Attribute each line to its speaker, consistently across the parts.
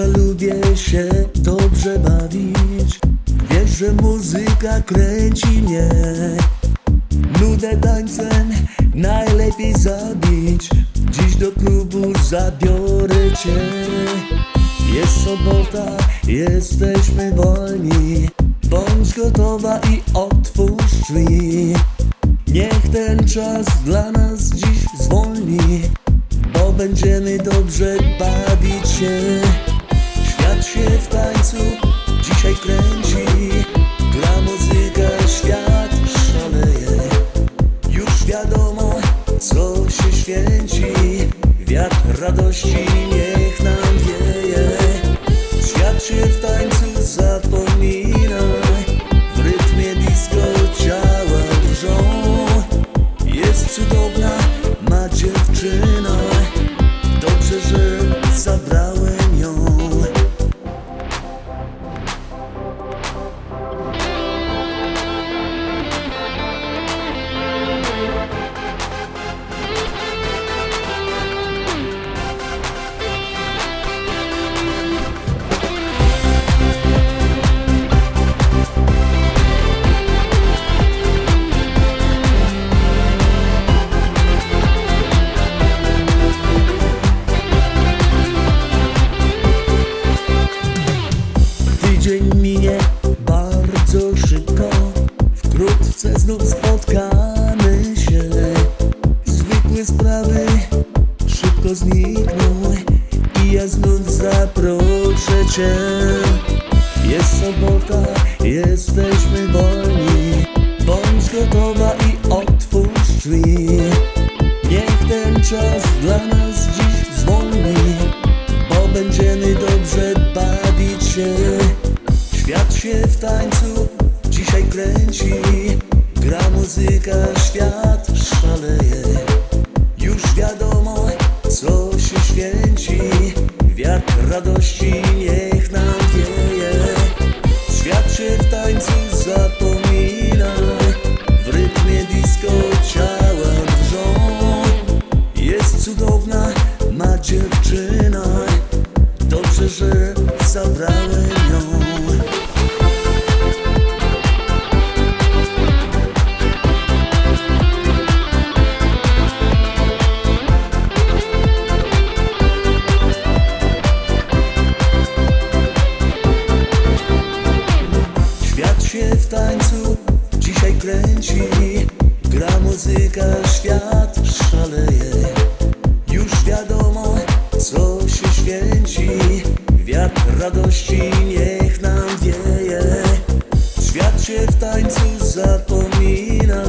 Speaker 1: że lubię się dobrze bawić. Wiesz, że muzyka kręci mnie. Nudę tańcem najlepiej zabić. Dziś do klubu zabiorę cię. Jest sobota, jesteśmy wolni. Bądź gotowa i otwórz drzwi. Niech ten czas dla nas dziś zwolni Bo będziemy dobrze bawić się radości niech nam wieje. Świat się w tańcu zapomina W rytmie disco ciała drżą. Jest cudowna ma znów spotkamy się. Zwykłe sprawy szybko znikną I ja znów zaproszę Cię. Jest sobota, jesteśmy wolni. Bądź gotowa i otwórz drzwi. Niech ten czas dla nas dziś zwolni Bo będziemy dobrze bawić się. Świat się w tańcu dzisiaj kręci Gra muzyka, świat szaleje. Już wiadomo co się święci. Wiatr radości niech nam wieje. Świat się w tańcu zapomina. W rytmie disco ciała drżą. Jest cudowna, ma dziewczyna. Dobrze, że zabrałem się w tańcu dzisiaj kręci. Gra muzyka, świat szaleje. Już wiadomo, co się święci. Wiatr radości niech nam wieje. Świat się w tańcu zapomina.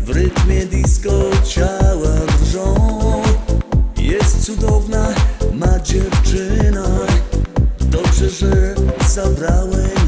Speaker 1: W rytmie disco ciała drżą. Jest cudowna, ma dziewczyna. Dobrze, że zabrałem